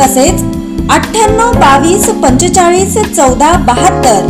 तसेच अठ्ठ्याण्णव बावीस पंचेचाळीस चौदा बहात्तर.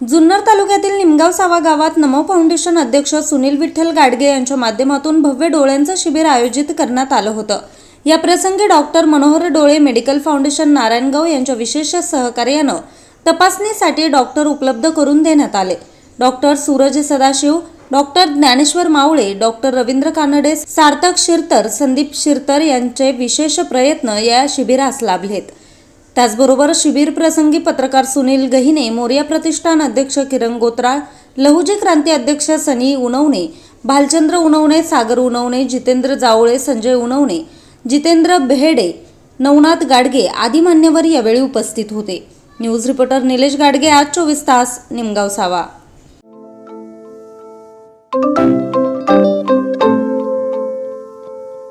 जुन्नर तालुक्यातील निमगाव सावा गावात नमो फाउंडेशन अध्यक्ष सुनील विठ्ठल गाडगे यांच्या माध्यमातून भव्य डोळ्यांचं शिबिर आयोजित करण्यात आलं होतं. या प्रसंगी डॉक्टर मनोहर डोळे मेडिकल फाउंडेशन नारायणगाव यांच्या विशेष सहकार्यानं तपासणीसाठी डॉक्टर उपलब्ध करून देण्यात आले. Doctor Suraj Sadashiv doctor Dnyaneshwar Mavale doctor Ravindra Kanade Sarthak Shirtar Sandeep Shirtar यांचे विशेष प्रयत्न या शिबिरास लाभलेत. त्याचबरोबर शिबिर प्रसंगी पत्रकार सुनील गहिने मोर्या प्रतिष्ठान अध्यक्ष किरण गोत्राळ लहुजी क्रांती अध्यक्ष सनी उनवणे भालचंद्र उनवणे सागर उनवणे जितेंद्र जावळे संजय उनवणे जितेंद्र बेहेडे नवनाथ गाडगे आदी मान्यवर यावेळी उपस्थित होते. न्यूज रिपोर्टर निलेश गाडगे आज चोवीस तास निमगाव सावा